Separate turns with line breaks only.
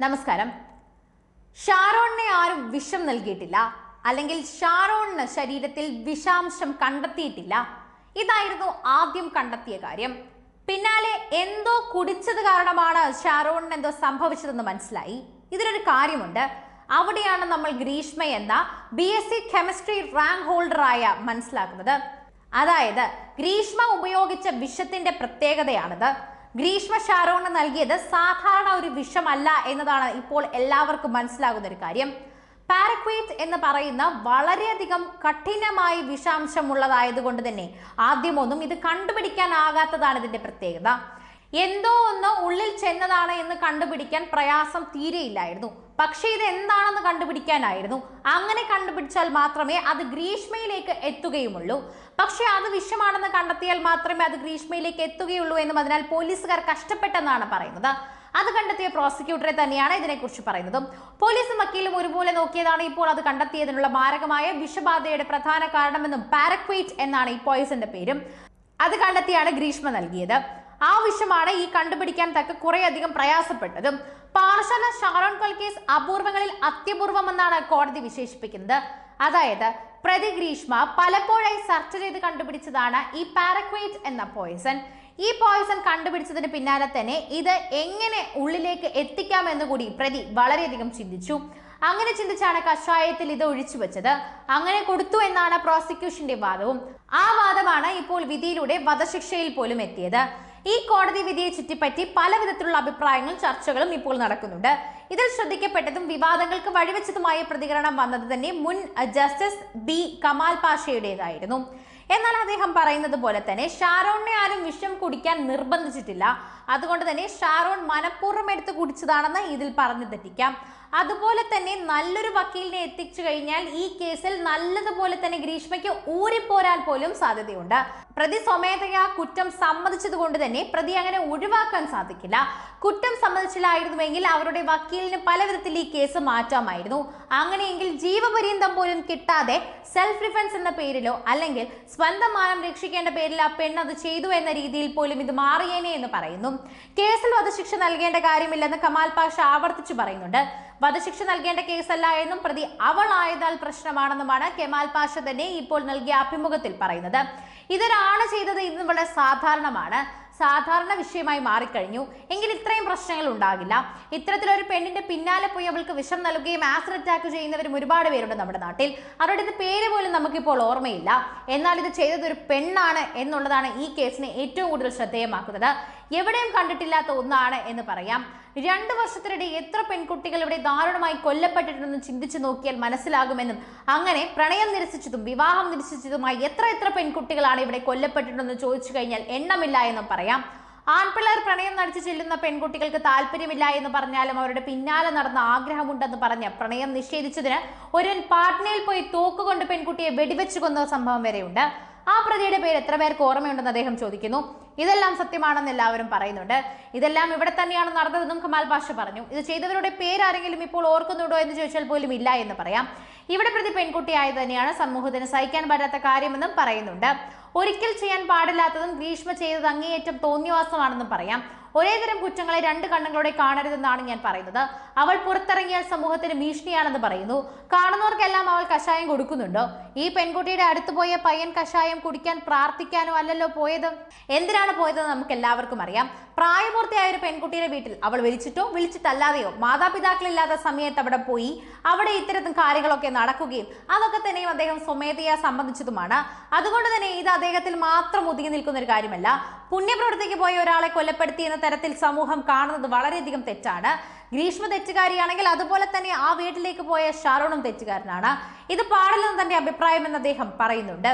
നമസ്കാരം. ഷാരോണിനെ ആരും വിഷം നൽകിയിട്ടില്ല. അല്ലെങ്കിൽ ഷാരോണിന് ശരീരത്തിൽ വിഷാംശം കണ്ടെത്തിയിട്ടില്ല. ഇതായിരുന്നു ആദ്യം കണ്ടെത്തിയ കാര്യം. പിന്നാലെ എന്തോ കുടിച്ചത് കാരണമാണ് ഷാരോണിന് എന്തോ സംഭവിച്ചതെന്ന് മനസ്സിലായി. ഇതിനൊരു കാര്യമുണ്ട്. അവിടെയാണ് നമ്മൾ ഗ്രീഷ്മ എന്ന B S C chemistry rank ഹോൾഡറായ മനസ്സിലാക്കുന്നത്. അതായത് ഗ്രീഷ്മ ഉപയോഗിച്ച വിഷത്തിന്റെ പ്രത്യേകതയാണിത്. ഗ്രീഷ്മ ഷാരോണ് നൽകിയത് സാധാരണ ഒരു വിഷമല്ല എന്നതാണ് ഇപ്പോൾ എല്ലാവർക്കും മനസ്സിലാകുന്ന ഒരു കാര്യം. പാരക്വേറ്റ് എന്ന് പറയുന്ന വളരെയധികം കഠിനമായി വിഷാംശമുള്ളതായതുകൊണ്ട് തന്നെ ആദ്യമൊന്നും ഇത് കണ്ടുപിടിക്കാനാകാത്തതാണ് ഇതിന്റെ പ്രത്യേകത. എന്തോ ഒന്ന് ഉള്ളിൽ ചെന്നതാണ് എന്ന് കണ്ടുപിടിക്കാൻ പ്രയാസം തീരെയില്ലായിരുന്നു. പക്ഷേ ഇത് എന്താണെന്ന് കണ്ടുപിടിക്കാനായിരുന്നു. അങ്ങനെ കണ്ടുപിടിച്ചാൽ മാത്രമേ അത് ഗ്രീഷ്മയിലേക്ക് എത്തുകയുമുള്ളൂ. പക്ഷേ അത് വിഷമാണെന്ന് കണ്ടെത്തിയാൽ മാത്രമേ അത് ഗ്രീഷ്മയിലേക്ക് എത്തുകയുള്ളൂ എന്നും അതിനാൽ പോലീസുകാർ കഷ്ടപ്പെട്ടെന്നാണ് പറയുന്നത്. അത് കണ്ടെത്തിയ പ്രോസിക്യൂട്ടറെ തന്നെയാണ് ഇതിനെക്കുറിച്ച് പറയുന്നതും. പോലീസും വക്കീലും ഒരുപോലെ നോക്കിയതാണ് ഇപ്പോൾ അത് കണ്ടെത്തിയതിനുള്ള മാരകമായ വിഷബാധയുടെ പ്രധാന കാരണമെന്നും പാരക്വേറ്റ് എന്നാണ് ഈ പോയിസന്റെ പേരും. അത് കണ്ടെത്തിയാണ് ഗ്രീഷ്മ നൽകിയത്. ആ വിഷമാണ് ഈ കണ്ടുപിടിക്കാൻ തക്ക കുറേയധികം പ്രയാസപ്പെട്ടതും. പാറശാല ഷാരോൺ കേസ് അപൂർവങ്ങളിൽ അത്യപൂർവമെന്നാണ് കോടതി വിശേഷിപ്പിക്കുന്നത്. അതായത് പ്രതി ഗ്രീഷ്മ പലപ്പോഴായി സെർച്ച് ചെയ്ത് കണ്ടുപിടിച്ചതാണ് ഈ പാരക്വേറ്റ് എന്ന പോയിസൺ ഈ പോയിസൺ കണ്ടുപിടിച്ചതിന് പിന്നാലെ തന്നെ ഇത് എങ്ങനെ ഉള്ളിലേക്ക് എത്തിക്കാമെന്ന് കൂടി പ്രതി വളരെയധികം ചിന്തിച്ചു. അങ്ങനെ ചിന്തിച്ചാണ് കഷായത്തിൽ ഇത് ഒഴിച്ചു വെച്ചത്. അങ്ങനെ കൊടുത്തു എന്നാണ് പ്രോസിക്യൂഷന്റെ വാദവും. ആ വാദമാണ് ഇപ്പോൾ വിധിയിലൂടെ വധശിക്ഷയിൽ പോലും എത്തിയത്. ഈ കോടതി വിധിയെ ചുറ്റിപ്പറ്റി പല വിധത്തിലുള്ള അഭിപ്രായങ്ങളും ചർച്ചകളും ഇപ്പോൾ നടക്കുന്നുണ്ട്. ഇതിൽ ശ്രദ്ധിക്കപ്പെട്ടതും വിവാദങ്ങൾക്ക് വഴിവെച്ചതുമായ പ്രതികരണം വന്നത് തന്നെ മുൻ ജസ്റ്റിസ് ബി കമാൽ പാഷയുടേതായിരുന്നു. എന്നാൽ അദ്ദേഹം പറയുന്നത് പോലെ തന്നെ ഷാരോണിനെ ആരും വിഷം കുടിക്കാൻ നിർബന്ധിച്ചിട്ടില്ല. അതുകൊണ്ട് തന്നെ ഷാരോൺ മനഃപൂർവം എടുത്ത് കുടിച്ചതാണെന്ന് ഇതിൽ പറഞ്ഞു തെറ്റിക്കാം. അതുപോലെ തന്നെ നല്ലൊരു വക്കീലിനെ എത്തിച്ചു കഴിഞ്ഞാൽ ഈ കേസിൽ നല്ലതുപോലെ തന്നെ ഗ്രീഷ്മയ്ക്ക് ഊരിപ്പോരാൻ പോലും സാധ്യതയുണ്ട്. പ്രതി സ്വമേധയാ കുറ്റം സമ്മതിച്ചത് കൊണ്ട് തന്നെ പ്രതി അങ്ങനെ ഒഴിവാക്കാൻ സാധിക്കില്ല. കുറ്റം സമ്മതിച്ചില്ലായിരുന്നുവെങ്കിൽ അവരുടെ വക്കീലിന് പല വിധത്തിൽ ഈ കേസ് മാറ്റാമായിരുന്നു. അങ്ങനെയെങ്കിൽ ജീവപര്യന്തം പോലും കിട്ടാതെ സെൽഫ് ഡിഫൻസ് എന്ന പേരിലോ അല്ലെങ്കിൽ സ്വന്തം മാനം രക്ഷിക്കേണ്ട പേരിൽ ആ പെണ്ണ് അത് ചെയ്തു എന്ന രീതിയിൽ പോലും ഇത് മാറിയേനെ എന്ന് പറയുന്നു. കേസിൽ വധശിക്ഷ നൽകേണ്ട കാര്യമില്ലെന്ന് കമാൽ പാഷ ആവർത്തിച്ചു പറയുന്നുണ്ട്. വധശിക്ഷ നൽകേണ്ട കേസല്ല എന്നും പ്രതി അവളായതാൽ പ്രശ്നമാണെന്നുമാണ് കെമാൽ പാഷ തന്നെ ഇപ്പോൾ നൽകിയ അഭിമുഖത്തിൽ പറയുന്നത്. ഇതൊരാണ് ചെയ്തത് ഇന്ന് വളരെ സാധാരണമാണ്. സാധാരണ വിഷയമായി മാറിക്കഴിഞ്ഞു. എങ്കിൽ ഇത്രയും പ്രശ്നങ്ങൾ ഉണ്ടാകില്ല. ഇത്തരത്തിലൊരു പെണ്ണിന്റെ പിന്നാലെ പോയി അവൾക്ക് വിഷം നൽകുകയും ആസിഡ് അറ്റാക്ക് ചെയ്യുന്നവരും ഒരുപാട് പേരുണ്ട് നമ്മുടെ നാട്ടിൽ. അവരുടെ പേര് പോലും നമുക്കിപ്പോൾ ഓർമ്മയില്ല. എന്നാൽ ഇത് ചെയ്തത് ഒരു പെണ്ണാണ് എന്നുള്ളതാണ് ഈ കേസിനെ ഏറ്റവും കൂടുതൽ ശ്രദ്ധേയമാക്കുന്നത്. എവിടെയും കണ്ടിട്ടില്ലാത്ത ഒന്നാണ് എന്ന് പറയാം. രണ്ട് വർഷത്തിനിടെ എത്ര പെൺകുട്ടികൾ ഇവിടെ ദാരുണമായി കൊല്ലപ്പെട്ടിട്ടുണ്ടെന്ന് ചിന്തിച്ചു നോക്കിയാൽ മനസ്സിലാകുമെന്നും അങ്ങനെ പ്രണയം നിരസിച്ചതും വിവാഹം നിരസിച്ചതുമായി എത്ര എത്ര പെൺകുട്ടികളാണ് ഇവിടെ കൊല്ലപ്പെട്ടിട്ടുണ്ടെന്ന് ചോദിച്ചു കഴിഞ്ഞാൽ എണ്ണമില്ല എന്നും പറയാം. ആൺപിള്ളേർ പ്രണയം നടിച്ചു ചെല്ലുന്ന പെൺകുട്ടികൾക്ക് താല്പര്യമില്ല എന്ന് പറഞ്ഞാലും അവരുടെ പിന്നാലെ നടന്ന ആഗ്രഹമുണ്ടെന്ന് പറഞ്ഞ് പ്രണയം നിഷേധിച്ചതിന് ഒരു പാട്നയിൽ പോയി തോക്കുകൊണ്ട് പെൺകുട്ടിയെ വെടിവെച്ചു കൊന്ന സംഭവം വരെയുണ്ട്. ആ പ്രതിയുടെ പേര് എത്ര പേർക്ക് ഓർമ്മയുണ്ടെന്ന് അദ്ദേഹം ചോദിക്കുന്നു. ഇതെല്ലാം സത്യമാണെന്ന് എല്ലാവരും പറയുന്നുണ്ട്. ഇതെല്ലാം ഇവിടെ തന്നെയാണ് നടന്നതെന്നും കമാൽ പാഷ പറഞ്ഞു. ഇത് ചെയ്തവരുടെ പേരാരെങ്കിലും ഇപ്പോൾ ഓർക്കുന്നുണ്ടോ എന്ന് ചോദിച്ചാൽ പോലും ഇല്ല എന്ന് പറയാം. ഇവിടെ പ്രതി പെൺകുട്ടിയായത് തന്നെയാണ് സമൂഹത്തിന് സഹിക്കാൻ പറ്റാത്ത കാര്യമെന്നും പറയുന്നുണ്ട്. ഒരിക്കൽ ചെയ്യാൻ പാടില്ലാത്തതും ഗ്രീഷ്മ ചെയ്തത് അങ്ങേയറ്റം തോന്നിയവാസമാണെന്നും പറയാം. ഒരേ തരം കുറ്റങ്ങളെ രണ്ട് കണ്ണുകളോടെ കാണരുതെന്നാണ് ഞാൻ പറയുന്നത്. അവൾ പുറത്തിറങ്ങിയാൽ സമൂഹത്തിന് ഭീഷണിയാണെന്ന് പറയുന്നു. കാണുന്നവർക്കെല്ലാം അവൾ കഷായം കൊടുക്കുന്നുണ്ടോ? ഈ പെൺകുട്ടിയുടെ അടുത്ത് പോയ പയ്യൻ കഷായം കുടിക്കാൻ പ്രാർത്ഥിക്കാനോ അല്ലല്ലോ പോയത്? എന്തിനാണ് പോയതെന്ന് നമുക്ക് എല്ലാവർക്കും അറിയാം. പ്രായപൂർത്തിയായ ഒരു പെൺകുട്ടിയുടെ വീട്ടിൽ അവൾ വിളിച്ചിട്ടോ വിളിച്ചിട്ടല്ലാതെയോ മാതാപിതാക്കളില്ലാത്ത സമയത്ത് അവിടെ പോയി അവിടെ ഇത്തരത്തിൽ കാര്യങ്ങളൊക്കെ നടക്കുകയും അതൊക്കെ തന്നെയും അദ്ദേഹം സ്വമേധയാ സംബന്ധിച്ചതുമാണ്. അതുകൊണ്ട് തന്നെ ഇത് അദ്ദേഹത്തിൽ മാത്രം ഒതുങ്ങി നിൽക്കുന്ന ഒരു കാര്യമല്ല. പുണ്യപ്രവൃത്തിക്ക് പോയ ഒരാളെ കൊലപ്പെടുത്തി എന്ന തരത്തിൽ സമൂഹം കാണുന്നത് വളരെയധികം തെറ്റാണ്. ഗ്രീഷ്മ തെറ്റുകാരിയാണെങ്കിൽ അതുപോലെ തന്നെ ആ വീട്ടിലേക്ക് പോയ ഷാരോണും തെറ്റുകാരനാണ്. ഇത് പാടില്ലെന്ന് തന്റെ അഭിപ്രായം എന്ന് അദ്ദേഹം പറയുന്നുണ്ട്.